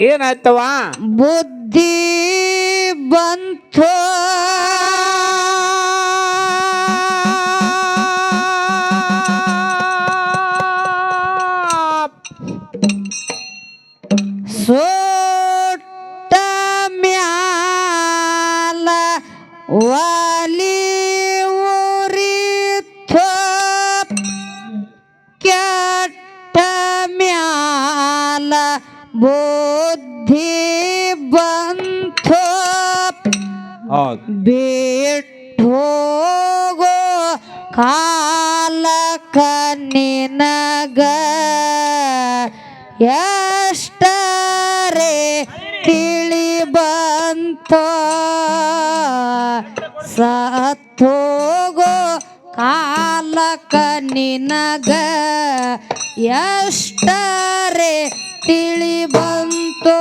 ಏನಾಯ್ತವ ಬುದ್ಧಿ ಬಂತು. ಹೌದು ಬಿಟ್ಟು ಹೋಗೋ ಕಾಲಕ್ಕ ನಿನಗ ಎಷ್ಟರೆ ತಿಳಿ ಬಂತ ಸತ್ತೋಗೋ ಕಾಲಕ ನಿನಗ ಎಷ್ಟರೆ ತಿಳಿ ಬಂತೋ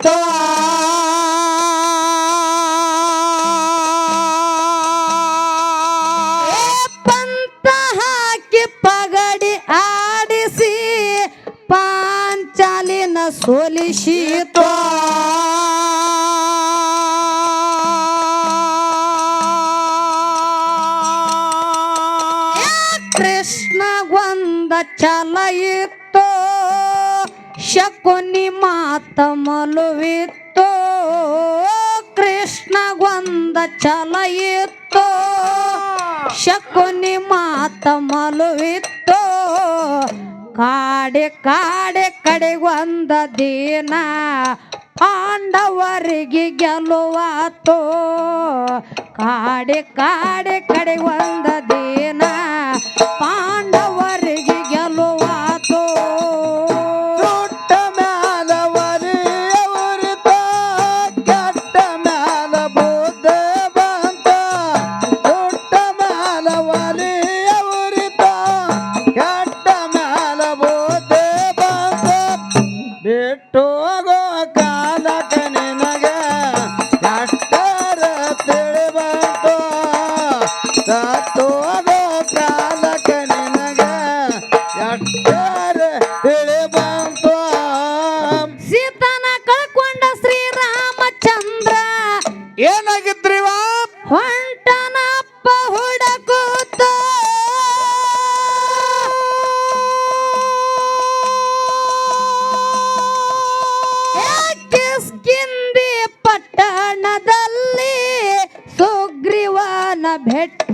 ಬಿಟ್ಟ ಪಗಡಿ ಆಡಿಸಿ ಪಾಂಚಾಲಿನ ಸೋಲಿಸಿತು ಕೃಷ್ಣ ಒಂದ ಚಲ కొన్ని ಮಾತಮಲುವಿತ್ತೋ ಕೃಷ್ಣ ಗೊಂದ ಚಲಯಿತ್ತೋ ಶಕುನಿ ಮಾತಮಲುವಿತ್ತೋ ಕಾಡೆ ಕಾಡೆ ಕಡೆ ಒಂದ ದಿನ, ಪಾಂಡವರಿಗೆ ಗೆಲುವಾತೋ. ಕಾಡೆ ಕಾಡೆ ಕಡೆ ಒಂದ ದಿನ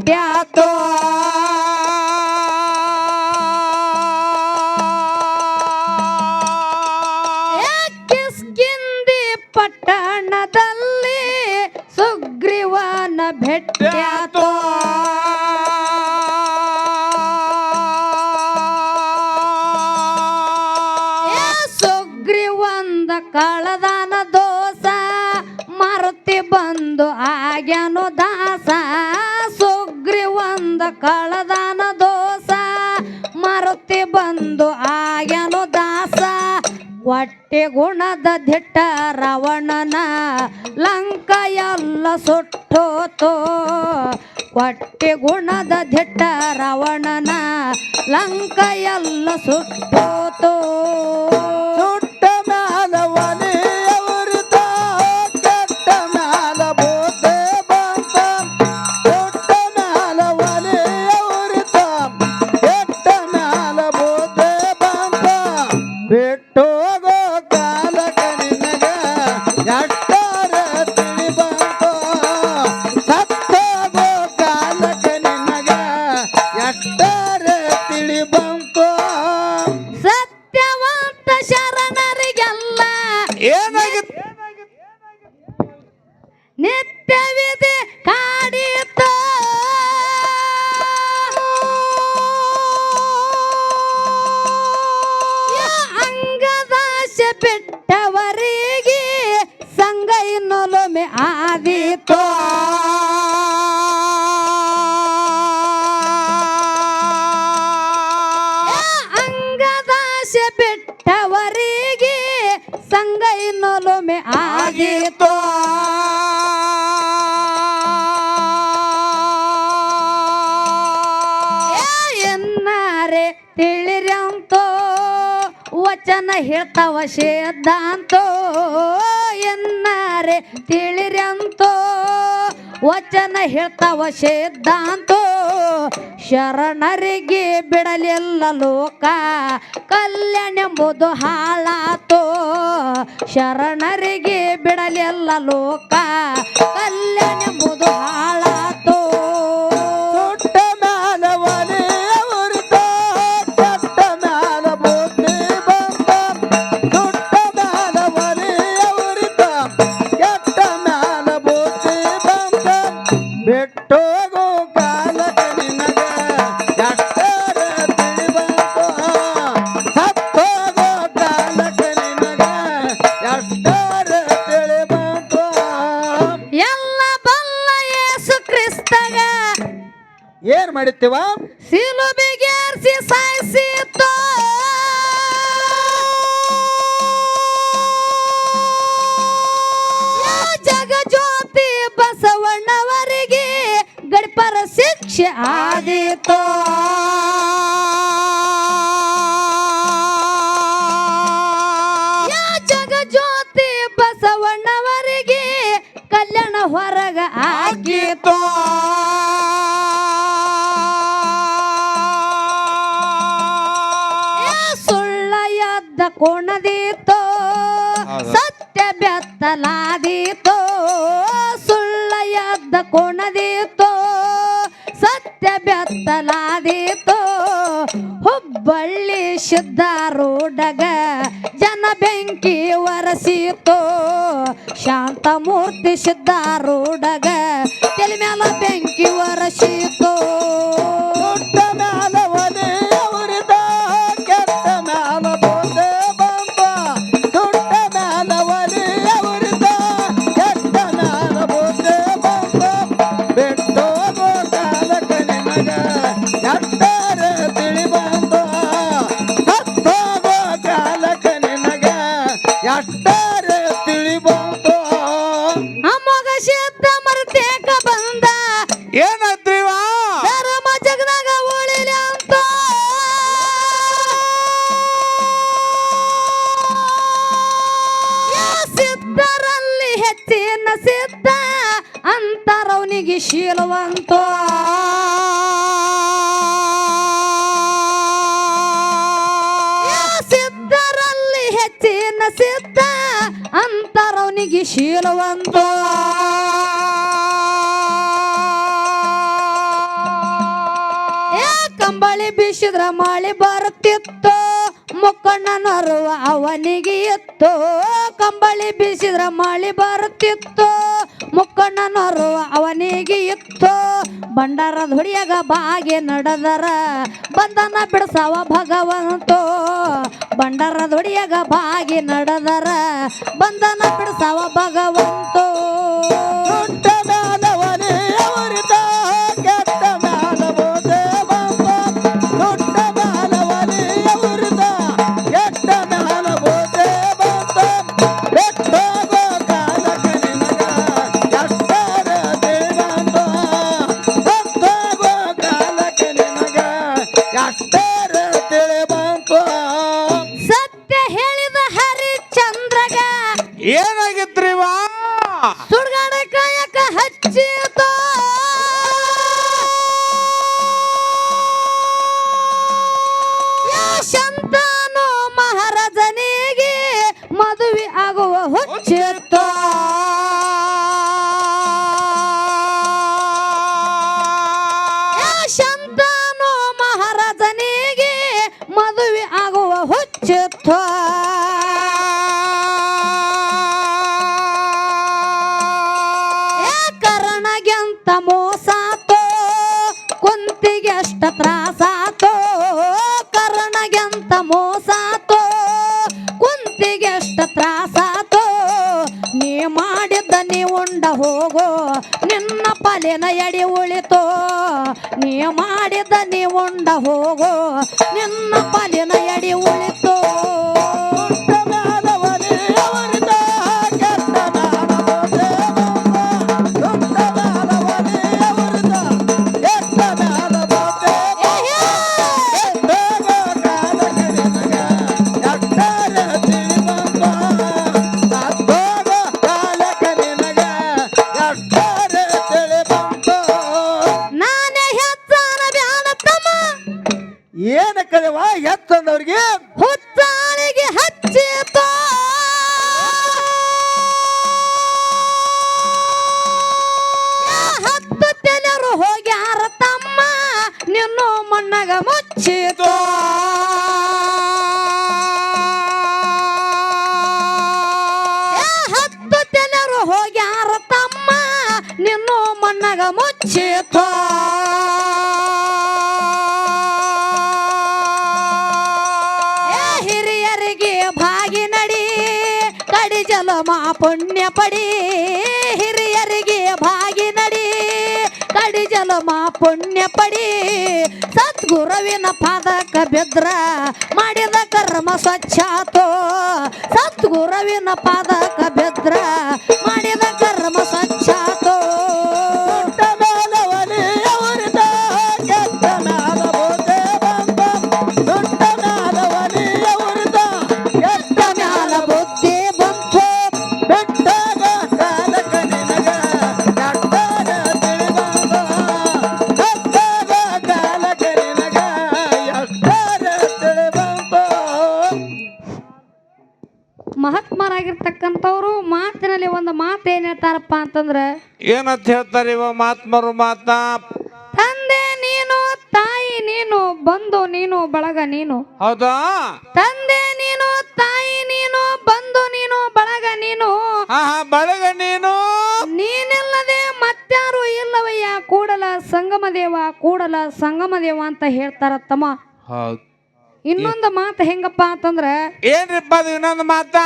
प्या तो ಹೊಟ್ಟೆ ಗುಣದ ದಿಟ್ಟ ರಾವಣನ ಲಂಕ ಎಲ್ಲ ಸುಟ್ಟೋತೋ. ಹೊಟ್ಟೆ ಗುಣದ ದಿಟ್ಟ ರಾವಣನ ಲಂಕ ಎಲ್ಲ ಸುಟ್ಟೋತೋ. ಆದೀತು ಅಂಗದಾಶ ಬಿಟ್ಟವರಿಗೆ ಸಂಗ ಇನ್ನೊಲೊಮ್ಮೆ ಆಗಿತ್ತು ಎನ್ನಾರೆ ತಿಳಿರಂತೋ ವಚನ ಹೇಳ್ತಾವ ಶೇದ್ದಾಂತೋ ಎನ್ನಾರೆ ತಿಳಿರಂತೋ? ವಚನ ಹೇಳ್ತಾವ ಶೇದ್ದಾಂತೋ ಶರಣರಿಗೆ ಬಿಡಲಿಲ್ಲ ಲೋಕ ಕಲ್ಯಾಣ ಎಂಬುದು ಹಾಳಾತೋ? ಶರಣರಿಗೆ ಬಿಡಲಿಲ್ಲ ಲೋಕ ಕಲ್ಯಾಣ ಎಂಬುದು ಹಾಳಾತೋ? ಏನ್ ಕೋಣದೀತೋ. ಸತ್ಯ ಬೆತ್ತಲಾದೀತೋ ಸುಳ್ಳ ಎದ್ದ ಕೋಣದೀತೋ ಸತ್ಯ ಬೆತ್ತಲಾದೀತೋ ಹುಬ್ಬಳ್ಳಿ ಶುದ್ಧ ರೋಡಗ ಜನ ಬೆಂಕಿ ವರಸಿತೋ ಶಾಂತಮೂರ್ತಿ ಶುದ್ಧ ರೂಡಗ ತಲೆ ಮ್ಯಾಲ ಬೆಂಕಿ ಒರಸಿತೋ ಎಷ್ಟರ ತಿಳಿ ಬಂತು ಅಮ್ಮಗ ಸಿದ್ಧ ಮರ್ತೇಕ ಬಂದ. ಏನಾಯ್ತ್ರಿವ ಧರ್ಮ ಜಗದಾಗ ಉಳಿಲಿ ಅಂತ. ಸಿದ್ಧರಲ್ಲಿ ಹೆಚ್ಚಿನ ಸಿದ್ಧ ಅಂತರವನಿಗೆ ಶೀಲವಂತ. ಶೀಲವಂತ ಕಂಬಳಿ ಬೀಸಿದ್ರ ಮಳೆ ಬರುತ್ತಿತ್ತು ಮುಕ್ಕಣ್ಣನರುವ ಅವನಿಗೆ ಇತ್ತು ಕಂಬಳಿ ಬೀಸಿದ್ರ ಮಳಿ ಬರುತ್ತಿತ್ತು. ಮುಕ್ಕಣ್ಣನರುವ ಅವನಿಗೆ ಇತ್ತು ಬಂಡಾರದ ಹುಡಿಯಾಗ ಬಾಗಿ ನಡೆದರ, ಬಂಧನ ಬಿಡಿಸವ ಭಗವಂತೋ. ಬಂಡಾರದ ಹುಡಿಯಾಗ ಬಾಗಿ ನಡೆದರ, ಬಂಧನ ಬಿಡಿಸವ ಭಗವಂತೋ. ಮದುವೆ ಆಗುವ ಹುಚ್ಚಿತ್ತು ಪಾಲಿನ ಎಡಿ ಉಳಿತೋ ನೀ ಮಾಡಿದ ನೀ ಉಂಡ ಹೋಗೋ. ನಿನ್ನ ಪಾಲಿನ ಎಡಿ ಉಳಿತೋ ಪುಣ್ಯ ಪಡಿ, ಹಿರಿಯರಿಗೆ ಭಾಗಿ ನಡಿ. ಕಡಿ ಜಲಮ ಪುಣ್ಯ ಪಡಿ. ಸದ್ಗುರುವಿನ ಪಾದಕ ಬೆದ್ರ ಮಾಡಿದ ಕರ್ಮ ಸ್ವಚ್ಛಾತೋ. ಸದ್ಗುರುವಿನ ಪಾದಕ ಬೆದ್ರ ಮಾಡಿದ ಕರ್ಮ ಸ್ವಚ್ಛಾತೋ. ಮಾತಿನಲ್ಲಿ ಒಂದು ಮಾತು ಏನ್ ಹೇಳ್ತಾರಪ್ಪ ಅಂತಂದ್ರೆ ಏನಂತ ಹೇಳ್ತಾರೆ ಇವ ಮಾತ್ಮರು ಮಾತ? ತಂದೆ ನೀನು ತಾಯಿ ನೀನು ಬಂದು ನೀನು ಬಳಗ ನೀನು. ಹೌದಾ? ತಂದೆ ನೀನು ತಾಯಿ ನೀನು ಬಂದು ನೀನು ಬಳಗ ನೀನು. ಹಾ ಹಾ ಬಳಗ ನೀನು. ನೀನಿಲ್ಲದೆ ಮತ್ತಾರು ಇಲ್ಲವಯ್ಯ ಕೂಡಲ ಸಂಗಮ ದೇವ ಕೂಡಲ ಸಂಗಮ ದೇವ ಅಂತ ಹೇಳ್ತಾರ ತಮ್ಮ ಹೌದು. ಇನ್ನೊಂದು ಮಾತು ಹೆಂಗಪ್ಪ ಅಂತಂದ್ರೆ ಏನ್ರಿಪ್ಪ ಅದು ಇನ್ನೊಂದು ಮಾತಾ?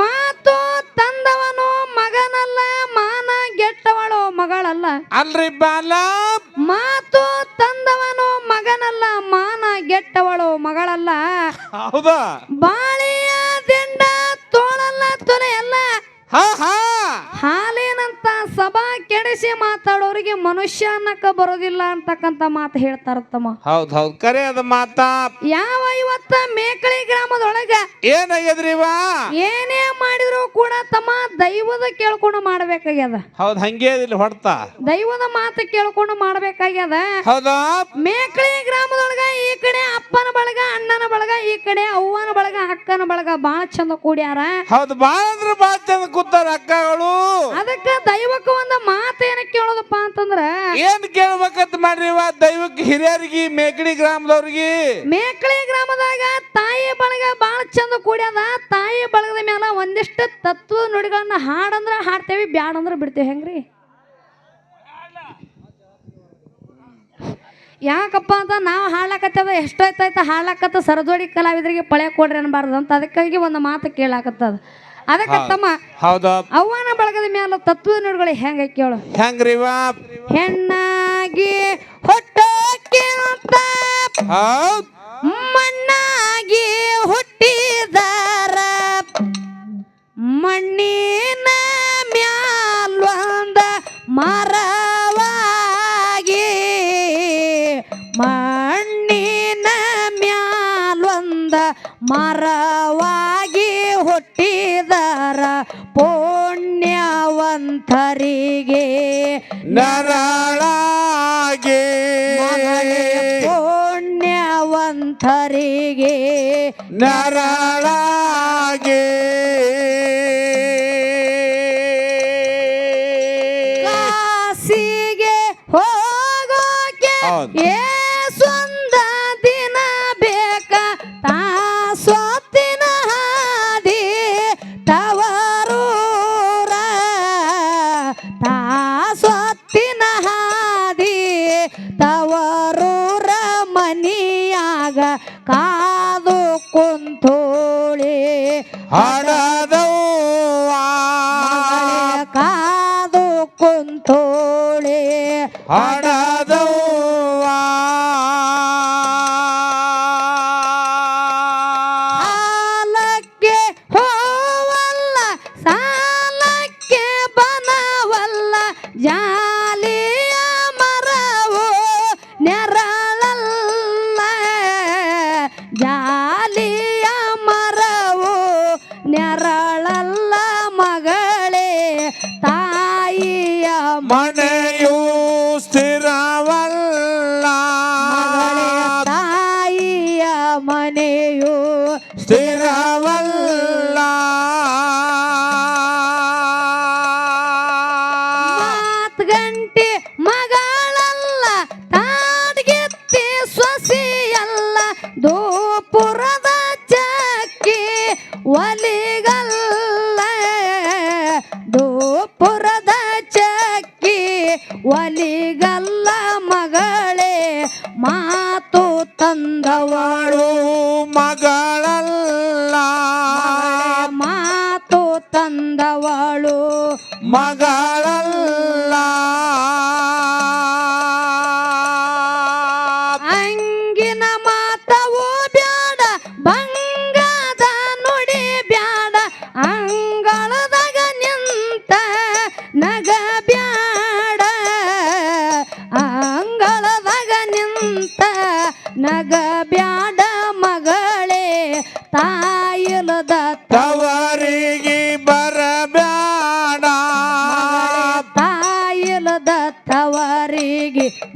ಮಾತು ತಂದವನು ಮಗನಲ್ಲ ಮಾನ ಗೆಟ್ಟವಳು ಮಗಳಲ್ಲ. ಅಲ್ರಿ ಬಾಲ ಮಾತು ತಂದವನು ಮಗನಲ್ಲ ಮಾನ ಗೆಟ್ಟವಳು ಮಗಳಲ್ಲ. ಹೌದಾ? ಬಾಳೆಯ ದಿಂಡ ತೋಳಲ್ಲ ತೊನೆಯಲ್ಲ ಹಾ ಹಾ. ಹಾಲೇನಂತ ಸಭಾ ಕೆಡಿಸಿ ಮಾತಾಡೋರಿಗೆ ಮನುಷ್ಯ ಅನ್ನಕ ಬರೋದಿಲ್ಲ ಅಂತಕ್ಕಂತ ಮಾತು ಹೇಳ್ತಾರ ತಮ್ಮ. ಹೌದ್ ಹೌದ್. ಕರೆ ಅದ ಮಾತಾ. ಯಾವ ಇವತ್ತ ಮೇಕಳಿ ಗ್ರಾಮದೊಳಗ ಏನ ಇವ? ಏನೇ ಮಾಡಿದ್ರು ಕೂಡ ತಮ್ಮ ದೈವದ ಕೇಳ್ಕೊಂಡು ಮಾಡ್ಬೇಕಾಗ್ಯದ. ಹೌದ್ ಹಂಗೆ ಇಲ್ಲಿ ಹೊಡ್ತಾ. ದೈವದ ಮಾತು ಕೇಳ್ಕೊಂಡು ಮಾಡ್ಬೇಕಾಗ್ಯದ. ಹೌದಾ? ಮೇಕಳಿ ಗ್ರಾಮದೊಳಗ ಈ ಕಡೆ ಅಪ್ಪನ ಬಳಗ ಅಣ್ಣನ ಬಳಗ ಈ ಕಡೆ ಅವ್ವನ ಬಳಗ ಅಕ್ಕನ ಬಳಗ ಬಾಳ ಚಂದ ಕೂಡ್ಯಾರ. ಹೌದ್ ಬಾಳ ಅಂದ್ರ ಬಾಳ ಚಂದ ಕೂತಾರ ಅಕ್ಕಗಳು ಅದಕ್ಕ ದೈವಕ್ಕ ಒಂದು ಮಾತು ಏನ ಕೇಳೋದಪ್ಪ ಅಂತಂದ್ರ ಏನ್ ಕೇಳ್ಬೇಕಂತ ಮಾಡ್ರಿವ ದೈವಕ್ಕೆ ಹಿರಿಯರಿಗೆ ಮೇಕಳಿ ಗ್ರಾಮದವ್ರಿಗೆ. ಮೇಕಳಿ ಗ್ರಾಮದಾಗ ತಾಯಿ ಬಳಗ ಬಾಳ ಚಂದ ಕೂಡ್ಯದ. ತಾಯಿ ಬಳಗದ ಮ್ಯಾಲ ಒಂದಿಷ್ಟು ತತ್ವ ನುಡಿಗಳನ್ನ ಹಾಡಂದ್ರ ಹಾಡ್ತೇವಿ ಬ್ಯಾಡ ಅಂದ್ರ ಬಿಡ್ತೇವೆ ಹೆಂಗ್ರಿ? ಯಾಕಪ್ಪ ಅಂತ ನಾವು ಹಾಡ್ಲಾಕತ್ತದ ಎಷ್ಟೊತ್ತಾಯ್ತ ಹಾಳಾಕತ್ತ ಸರದೋಡಿ ಕಲಾವಿದರಿಗೆ ಪಳೆ ಕೊಡ್ರಿ ಅನ್ಬಾರ್ದು ಅಂತ ಅದಕ್ಕಾಗಿ ಒಂದು ಮಾತು ಕೇಳಾಕತ್ತದ. ಅದಕ್ಕೆ ತಮ್ಮ ಹೌದಾ. ಅವ್ವನ ಬಳಗದ ಮ್ಯಾಲ ತತ್ವ ನುಡಿಗಳು ಹೆಂಗ ಕೇಳು ಹೆಂಗ್ರಿವ ಹೆಣ್ಣಾಗಿ ಹೊಟ್ಟೋಕ್ಕಿಂತ ಹೌದ್. ಮಣ್ಣಾಗಿ ನರಳಾಗೆ. ಪುಣ್ಯವಂತರಿಗೆ. ನರಳಾಗೆ. será lá. ಮಗಳಲ್ಲ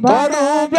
Barum.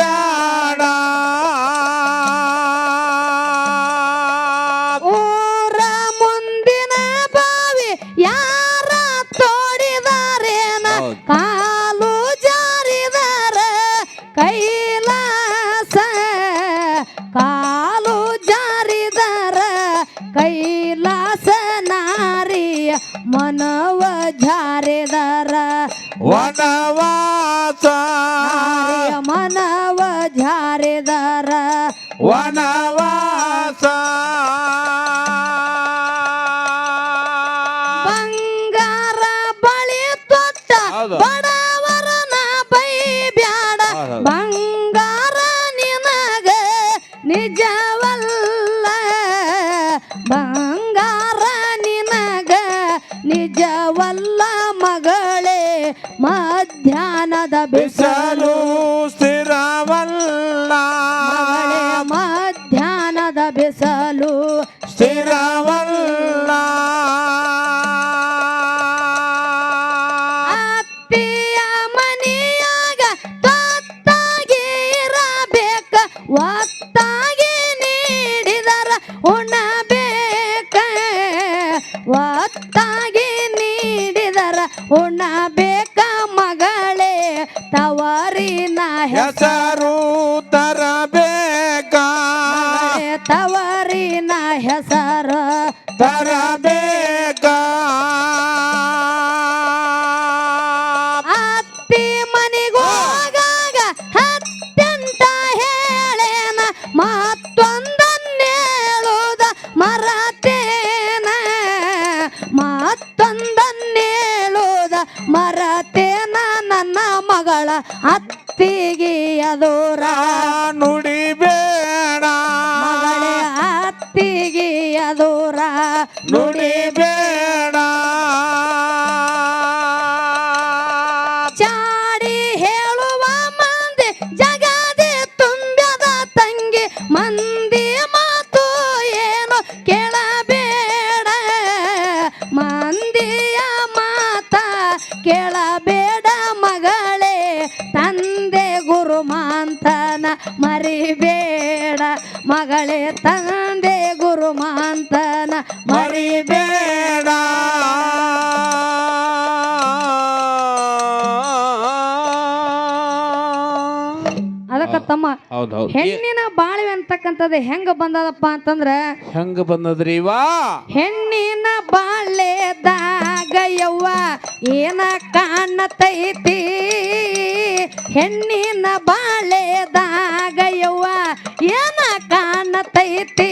passaram, tarabé. ಮರಿಬೇಡ ಮಗಳೇ ತಂದೆ ಹೆಣ್ಣಿನ ಬಾಳಿವೆ ಅಂತಕ್ಕಂಥದ್ದು ಹೆಂಗ ಬಂದದಪ್ಪ ಅಂತಂದ್ರ ಹೆಂಗ ಬಂದದ್ರಿ ವಾ ಹೆಣ್ಣಿನ ಬಾಳೆದಾಗ ಯವ್ವ ಏನ ಕಾಣತೈತಿ? ಹೆಣ್ಣಿನ ಬಾಳೆದಾಗ ಯವ್ವ ಏನ ಕಾಣತೈತಿ?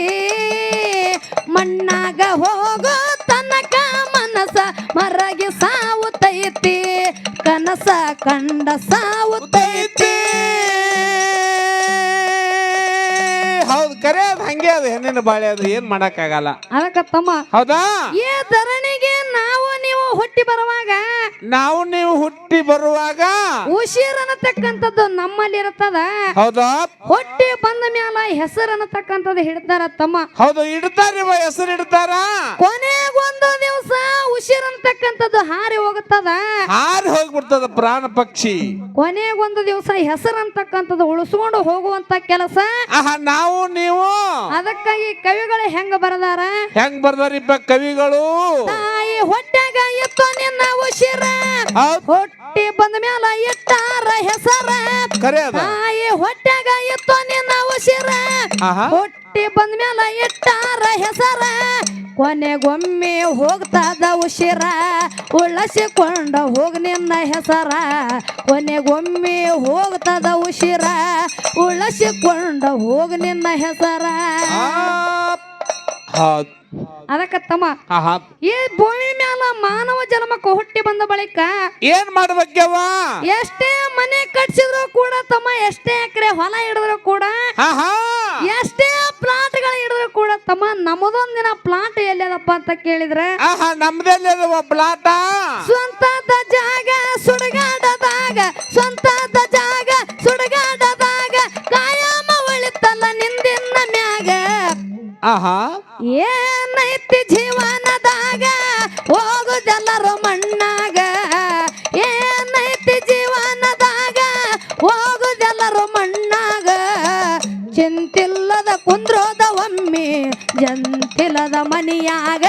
ಮಣ್ಣಾಗ ಹೋಗೋ ತನಕ ಮನಸ ಮರಗಿ ಸಾವುತೈತಿ ಕನಸ ಕಂಡ ಸಾವುತೈತಿ. ಹಂಗೆ ಅದು ಹೆಣ್ಣಿನ ಬಾಳೆ ಅದು? ಏನ್ ಮಾಡಕ್ಕಾಗಲ್ಲ. ಅದಕ್ಕ ತಮ್ಮ ಹೌದಾ? ಏ ಧರಣಿಗೆ ಹುಟ್ಟಿ ಬರುವಾಗ? ನಾವು ನೀವು ಹುಟ್ಟಿ ಬರುವಾಗ? ಉಸಿರ್ ಅನ್ನತಕ್ಕಂಥದ್ದು ನಮ್ಮಲ್ಲಿ ಇರ್ತದ ಹೌದಾ? ಹೊಟ್ಟಿ ಬಂದ ಮ್ಯಾಲ ಹೆಸರು ಅನ್ನತಕ್ಕಂಥದ್ದು ಹಿಡ್ತಾರ ತಮ್ಮ. ಹೌದು ಇಡ್ತಾರ ಹೆಸರು ಇಡ್ತಾರ ಕೊನೆಗೊಂದು ದಿವಸ ಉಸಿರ್ ಅನ್ನತಕ್ಕಂಥದ್ದು ಹಾರಿ ಹೋಗುತ್ತದ? ಹಾರಿ ಹೋಗ್ಬಿಡ್ತದ ಪ್ರಾಣ ಪಕ್ಷಿ. ಕೊನೆಗೊಂದು ದಿವಸ ಹೆಸರು ಅಂತಕ್ಕಂಥದ್ದು ಉಳಿಸ್ಕೊಂಡು ಹೋಗುವಂತ ಕೆಲಸ? ನಾವು ನೀವು. ಅದಕ್ಕಾಗಿ ಕವಿಗಳು ಹೆಂಗ ಬರದಾರ? ಹೆಂಗ್ ಬರ್ದಾರಿಪ್ಪ ಕವಿಗಳು? ತಾಯಿ ಹೊಟ್ಯಾಗ ಎತ್ತೋ ನಿನ್ನ ಉಸಿರ ಹೌದ್. ಹೊಟ್ಟಿ ಬಂದ ಮ್ಯಾಲ ಇಟ್ಟಾರ ಹೆಸರ. ಕರೆ ಅದ. ತಾಯಿ ಹೊಟ್ಯಾಗ ಇತ್ತು ನಿನ್ನ ಉಸಿರ ಆಹಾ. ಹುಟ್ಟಿ ಬಂದ ಮ್ಯಾಲ ಇಟ್ಟಾರ ಹೆಸರ. ಕೊನೆಗೊಮ್ಮೆ ಹೋಗ್ತದ ಉಸಿರ ಉಳಸಿಕೊಂಡ ಹೋಗ ನಿನ್ನ ಹೆಸರ. ಕೊನೆಗೊಮ್ಮೆ ಹೋಗ್ತದ ಉಸಿರ ಉಳಸಿಕೊಂಡ ಹೋಗ ನಿನ್ನ ಹೆಸರ. ಆ, ಹೌದ್. ಅದಕ್ಕ ತಮ್ಮ ಆಹಾ. ಈ ಭೂಮಿ ಮ್ಯಾಲ ಮಾನವ ಜನ್ಮಕ್ಕ ಹುಟ್ಟಿ ಬಂದ ಬಳಿಕ ಏನ್ ಮಾಡ್ಬೇಕವ ಎಷ್ಟೇ ಮನೆ ಕಟ್ಸಿದ್ರು ಕೂಡ ತಮ್ಮ ಎಷ್ಟೇ ಎಕರೆ ಹೊಲ ಹಿಡಿದ್ರು ಕೂಡ ಆಹಾ. ಎಷ್ಟೇ ಪ್ಲಾಟ್ಗಳು ಹಿಡಿದ್ರು ಕೂಡ ತಮ್ಮ ನಮ್ಮದೊಂದಿನ ಪ್ಲಾಟ್ ಎಲ್ಲದಪ್ಪ ಅಂತ ಕೇಳಿದ್ರೆ ಆಹಾ ನಮ್ದೆಲ್ಲ ಪ್ಲಾಟ? ಸ್ವಂತದ ಜಾಗ ಸುಡಗಾಡದಾಗ ಸ್ವಂತದ ಜಾಗ ಸುಡಗಾಡದಾಗ ಕಾಯಂ ಮ್ಯಾಗ ಆಹಾ. ಏನೈತಿ ಜೀವನದಾಗ? ಹೋಗುದೆಲ್ಲರೂ ಮಣ್ಣಾಗ. ಏನೈತಿ ಜೀವನದಾಗ? ಹೋಗು ಜನರು ಮಣ್ಣಾಗ. ಚಿಂತಿಲ್ಲದ ಕುಂದ್ರೋದ ಒಮ್ಮೆ ಜಂತಿಲ್ಲದ ಮನಿಯಾಗ.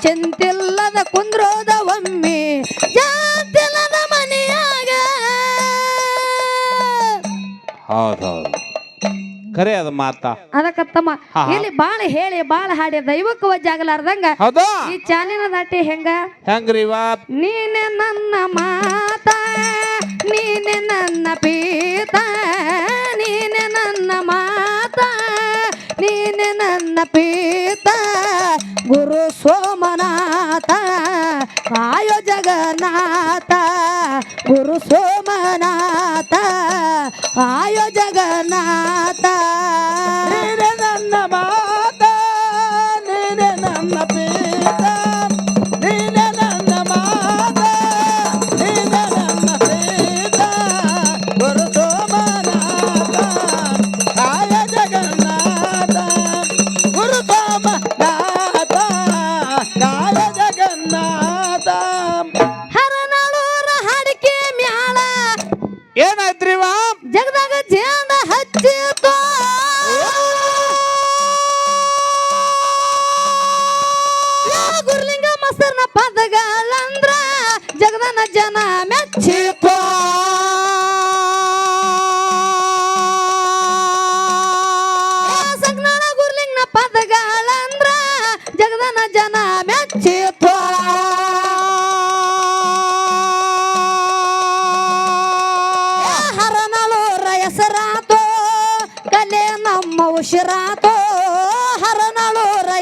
ಚಿಂತಿಲ್ಲದ ಕುಂದ್ರೋದ ಒಮ್ಮೆ ಜಂತಿಲ್ಲದ ಮನಿಯಾಗ. ಹೌದೌದು ಹೌದು. ಖರೆ ಅದ ಮಾತಾ. ಅದಕ್ಕ ತಮ್ಮ ಇಲ್ಲಿ ಬಾಳ ಹೇಳಿ ಬಾಳ ಹಾಡಿ ದೈವಕ್ಕೆ ವಜ್ಜಾಗಲಾರ್ದಂಗ ಹೌದಾ? ಈ ಚಾಲಿನ ದಾಟಿ ಹೆಂಗ? ಹೆಂಗ್ರಿ ಇವ? ನೀನೆ ನನ್ನ ಮಾತ ನೀನೆ ನನ್ನ ಪೀತ ನೀನೆ ನನ್ನ ಮಾತ. ನೀನೆ ನನ್ನ ಪೀತ ಗುರು ಸೋಮನಾಥ ಕಾಯೋ ಜಗನ್ನಾಥ. ಗುರು ಸೋಮನಾಥ ಕಾಯೋ ಜಗನ್ನಾಥ. ನೀನೆ ನನ್ನ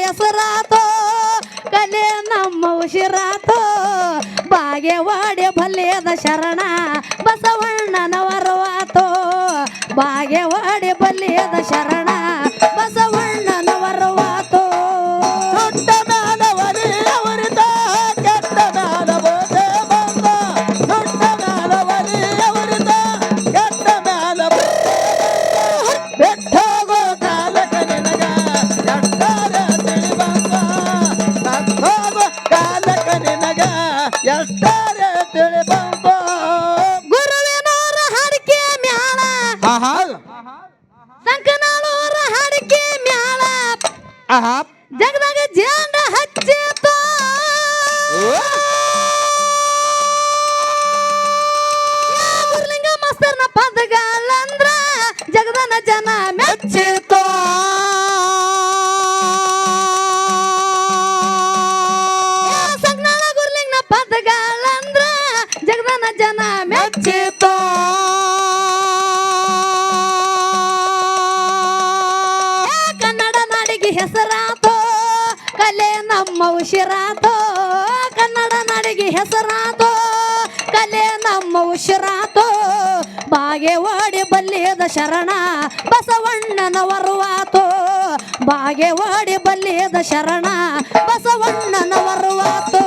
ಹೆಸರಾತೋ ಕಲೆ ನಮ್ಮ ಉಸಿರಾತೋ. ಬಾಗೇವಾಡಿ ಬಲ್ಯದ ಶರಣ ಬಸವಣ್ಣನವರವಾತೋ ಬಾಗೇವಾಡಿ ಬಲ್ಯದ ಶರಣ ಜಗದಾಗ ಜನ ಹಚ್ಚಪ್ಪ ಮಾಸ್ತರ್ನ ಪದಗಾಲಂದ್ರ ಜಗದನ ಜನ ಬಾಗೆ ಓಡಿ ಬಲ್ಲಿಯದ ಶರಣ ಬಸವಣ್ಣನವರುವಾತು. ಬಾಗೆ ಓಡಿ ಬಲ್ಲಿಯದ ಶರಣ ಬಸವಣ್ಣನವರುವಾತು.